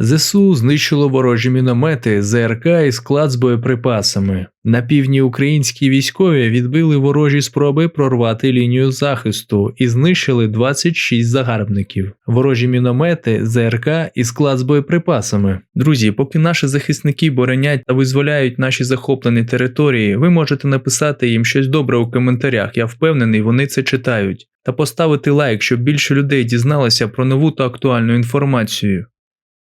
ЗСУ знищило ворожі міномети, ЗРК і склад з боєприпасами. На півдні українські військові відбили ворожі спроби прорвати лінію захисту і знищили 26 загарбників, ворожі міномети, ЗРК і склад з боєприпасами. Друзі, поки наші захисники боронять та визволяють наші захоплені території, ви можете написати їм щось добре у коментарях. Я впевнений, вони це читають. Та поставити лайк, щоб більше людей дізналося про нову та актуальну інформацію.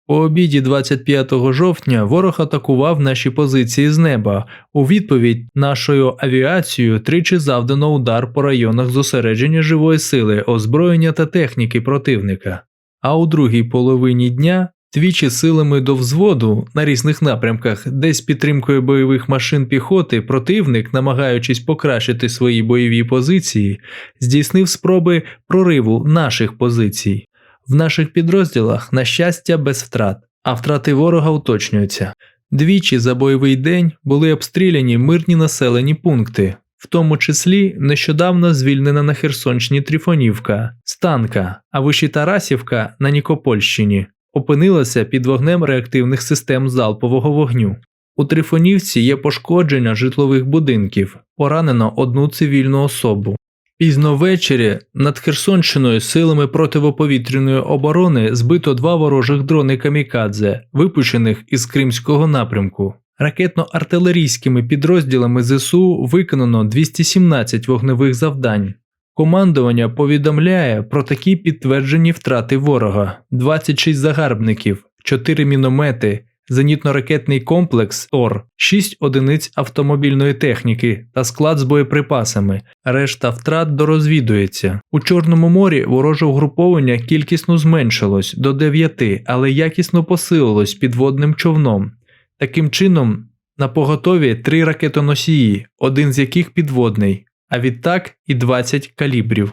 У обіді 25 жовтня ворог атакував наші позиції з неба. У відповідь нашою авіацією тричі завдано удар по районах зосередження живої сили, озброєння та техніки противника. А у другій половині дня двічі силами до взводу на різних напрямках, де з підтримкою бойових машин піхоти противник, намагаючись покращити свої бойові позиції, здійснив спроби прориву наших позицій. В наших підрозділах, на щастя, без втрат, а втрати ворога уточнюються. Двічі за бойовий день були обстріляні мирні населені пункти, в тому числі нещодавно звільнена на Херсонщині Трифонівка, Станка, а вище Тарасівка на Нікопольщині опинилася під вогнем реактивних систем залпового вогню. У Трифонівці є пошкодження житлових будинків, поранено одну цивільну особу. Пізно ввечері над Херсонщиною силами противоповітряної оборони збито два ворожих дрони камікадзе, випущених із Кримського напрямку. Ракетно-артилерійськими підрозділами ЗСУ виконано 217 вогневих завдань. Командування повідомляє про такі підтверджені втрати ворога: 26 загарбників, 4 міномети, зенітно-ракетний комплекс ОР, 6 одиниць автомобільної техніки та склад з боєприпасами. Решта втрат дорозвідується. У Чорному морі вороже угруповання кількісно зменшилось до 9, але якісно посилилось підводним човном. Таким чином, на поготові три ракетоносії, один з яких підводний, а відтак і 20 калібрів.